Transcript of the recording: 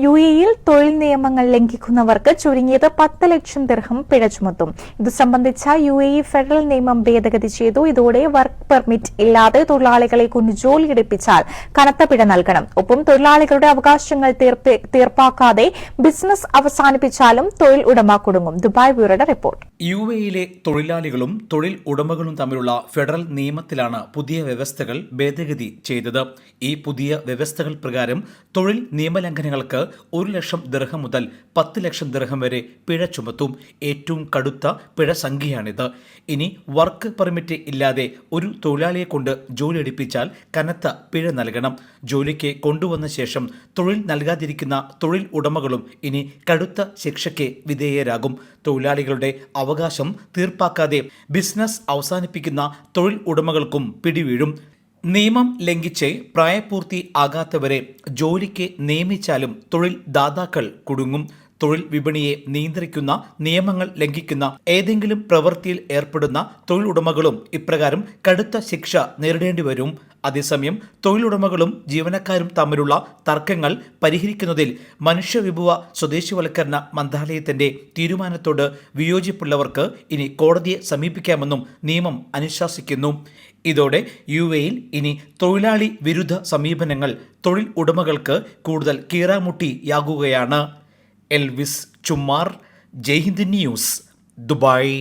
U എയിൽ തൊഴിൽ നിയമങ്ങൾ ലംഘിക്കുന്നവർക്ക് ചുരുങ്ങിയത് പത്ത് ലക്ഷം ദിർഹം പിഴ ചുമത്തും. ഇത് സംബന്ധിച്ച യു എ ഫെഡറൽ നിയമം ഭേദഗതി ചെയ്തു. ഇതോടെ വർക്ക് പെർമിറ്റ് ഇല്ലാതെ തൊഴിലാളികളെ കൊണ്ട് ജോലിയെടുപ്പിച്ചാൽ കനത്ത പിഴ നൽകണം. ഒപ്പം തൊഴിലാളികളുടെ അവകാശങ്ങൾ തീർപ്പ- തീർപ്പാക്കാതെ ബിസിനസ് അവസാനിപ്പിച്ചാലും തൊഴിൽ ഉടമ കുടുങ്ങും. Dubai ബ്യൂറോയുടെ report. യു എയിലെ തൊഴിലാളികളും തൊഴിൽ ഉടമകളും തമ്മിലുള്ള ഫെഡറൽ നിയമത്തിലാണ് പുതിയ വ്യവസ്ഥകൾ ഭേദഗതി ചെയ്തത്. ഈ പുതിയ വ്യവസ്ഥകൾ പ്രകാരം തൊഴിൽ നിയമലംഘനങ്ങൾക്ക് ഒരു ലക്ഷം ദൃഹം മുതൽ പത്ത് ലക്ഷം ദൃഹം വരെ പിഴ ചുമത്തും. ഏറ്റവും കടുത്ത പിഴ സംഖ്യയാണിത്. ഇനി വർക്ക് പെർമിറ്റ് ഇല്ലാതെ ഒരു തൊഴിലാളിയെ കൊണ്ട് ജോലി എടുപ്പിച്ചാൽ കനത്ത പിഴ നൽകണം. ജോലിക്ക് കൊണ്ടുവന്ന ശേഷം തൊഴിൽ നൽകാതിരിക്കുന്ന തൊഴിൽ ഉടമകളും ഇനി കടുത്ത ശിക്ഷയ്ക്ക് വിധേയരാകും. തൊഴിലാളികളുടെ അവകാശം തീർപ്പാക്കാതെ ബിസിനസ് അവസാനിപ്പിക്കുന്ന തൊഴിൽ ഉടമകൾക്കും പിടിവീഴും. നിയമം ലംഘിച്ച് പ്രായപൂർത്തി ആകാത്തവരെ ജോലിക്ക് നിയമിച്ചാലും തൊഴിൽ ദാതാക്കൾ കുടുങ്ങും. തൊഴിൽ വിപണിയെ നിയന്ത്രിക്കുന്ന നിയമങ്ങൾ ലംഘിക്കുന്ന ഏതെങ്കിലും പ്രവൃത്തിയിൽ ഏർപ്പെടുന്ന തൊഴിലുടമകളും ഇപ്രകാരം കടുത്ത ശിക്ഷ നേരിടേണ്ടി വരും. അതേസമയം തൊഴിലുടമകളും ജീവനക്കാരും തമ്മിലുള്ള തർക്കങ്ങൾ പരിഹരിക്കുന്നതിൽ മനുഷ്യവിഭവ സ്വദേശിവൽക്കരണ മന്ത്രാലയത്തിന്റെ തീരുമാനത്തോട് വിയോജിപ്പുള്ളവർക്ക് ഇനി കോടതിയെ സമീപിക്കാമെന്നും നിയമം അനുശാസിക്കുന്നു. ഇതോടെ യു എയിൽ ഇനി തൊഴിലാളി വിരുദ്ധ സമീപനങ്ങൾ തൊഴിൽ ഉടമകൾക്ക് കൂടുതൽ കീറാമുട്ടിയാകുകയാണ്. Elvis Chummar Jaihind news Dubai.